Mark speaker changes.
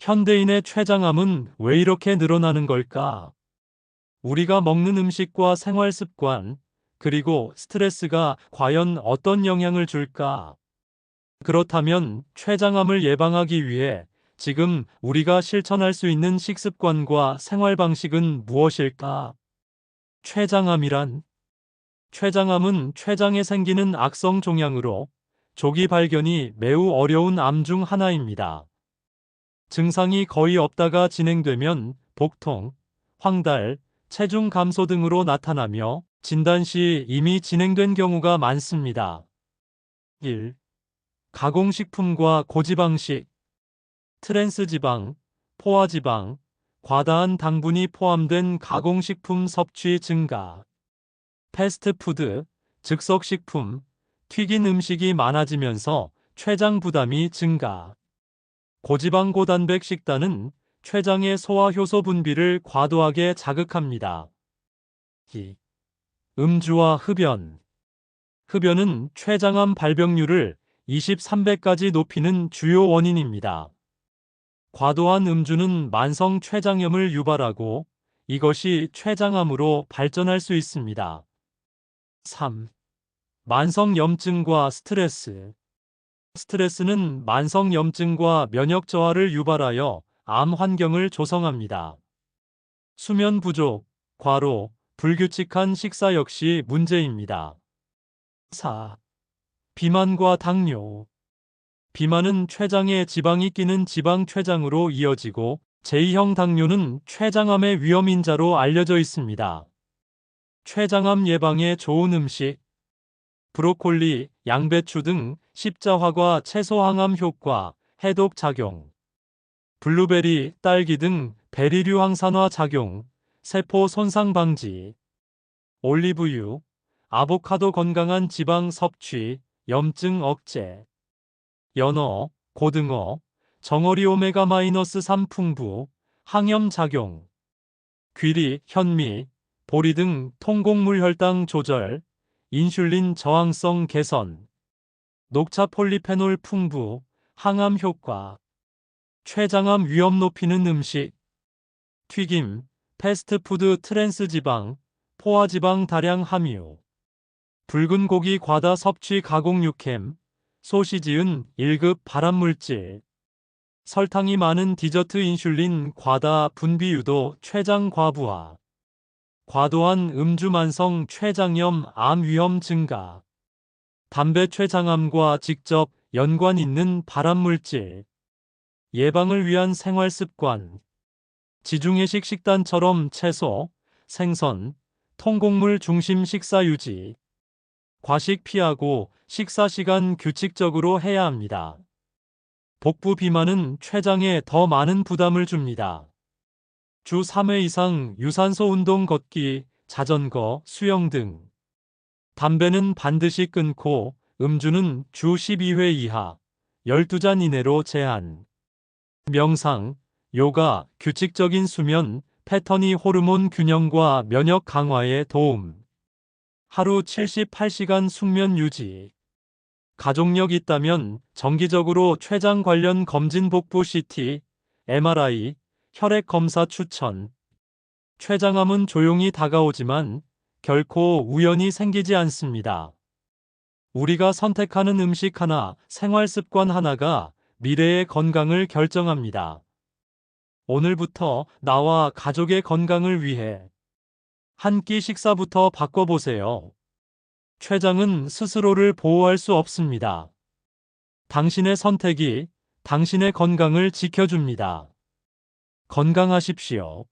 Speaker 1: 현대인의 췌장암은 왜 이렇게 늘어나는 걸까? 우리가 먹는 음식과 생활 습관, 그리고 스트레스가 과연 어떤 영향을 줄까? 그렇다면 췌장암을 예방하기 위해 지금 우리가 실천할 수 있는 식습관과 생활 방식은 무엇일까? 췌장암이란 췌장암은 췌장에 생기는 악성 종양으로 조기 발견이 매우 어려운 암 중 하나입니다. 증상이 거의 없다가 진행되면 복통, 황달, 체중 감소 등으로 나타나며 진단 시 이미 진행된 경우가 많습니다. 1. 가공식품과 고지방식, 트랜스지방, 포화지방, 과다한 당분이 포함된 가공식품 섭취 증가, 패스트푸드, 즉석식품, 튀긴 음식이 많아지면서 췌장 부담이 증가. 고지방 고 단백 식단은 췌장의 소화 효소 분비를 과도하게 자극합니다. 2. 음주와 흡연. 흡연은 췌장암 발병률을 23배까지 높이는 주요 원인입니다. 과도한 음주는 만성 췌장염을 유발하고 이것이 췌장암으로 발전할 수 있습니다. 3. 만성 염증과 스트레스. 스트레스는 만성 염증과 면역 저하를 유발하여 암 환경을 조성합니다. 수면 부족, 과로, 불규칙한 식사 역시 문제입니다. 4. 비만과 당뇨. 비만은 췌장에 지방이 끼는 지방 췌장으로 이어지고 제2형 당뇨는 췌장암의 위험인자로 알려져 있습니다. 췌장암 예방에 좋은 음식, 브로콜리, 양배추 등 십자화과 채소 항암 효과, 해독 작용, 블루베리, 딸기 등 베리류 항산화 작용, 세포 손상 방지, 올리브유, 아보카도 건강한 지방 섭취, 염증 억제, 연어, 고등어, 정어리 오메가-3 풍부, 항염 작용, 귀리, 현미, 보리 등 통곡물 혈당 조절, 인슐린 저항성 개선, 녹차 폴리페놀 풍부, 항암 효과, 췌장암 위험 높이는 음식, 튀김, 패스트푸드 트랜스 지방, 포화 지방 다량 함유, 붉은 고기 과다 섭취 가공 육햄, 소시지은 1급 발암물질, 설탕이 많은 디저트 인슐린 과다 분비 유도 췌장 과부하, 과도한 음주 만성 췌장염 암 위험 증가, 담배 췌장암과 직접 연관 있는 발암물질, 예방을 위한 생활 습관, 지중해식 식단처럼 채소, 생선, 통곡물 중심 식사 유지, 과식 피하고 식사 시간 규칙적으로 해야 합니다. 복부 비만은 췌장에 더 많은 부담을 줍니다. 주 3회 이상 유산소 운동 걷기, 자전거, 수영 등. 담배는 반드시 끊고 음주는 주 12회 이하, 12잔 이내로 제한. 명상, 요가, 규칙적인 수면, 패턴이 호르몬 균형과 면역 강화에 도움. 하루 78시간 숙면 유지. 가족력 있다면 정기적으로 췌장 관련 검진 복부 CT, MRI, 혈액 검사 추천. 췌장암은 조용히 다가오지만 결코 우연히 생기지 않습니다. 우리가 선택하는 음식 하나, 생활 습관 하나가 미래의 건강을 결정합니다. 오늘부터 나와 가족의 건강을 위해 한 끼 식사부터 바꿔보세요. 췌장은 스스로를 보호할 수 없습니다. 당신의 선택이 당신의 건강을 지켜줍니다. 건강하십시오.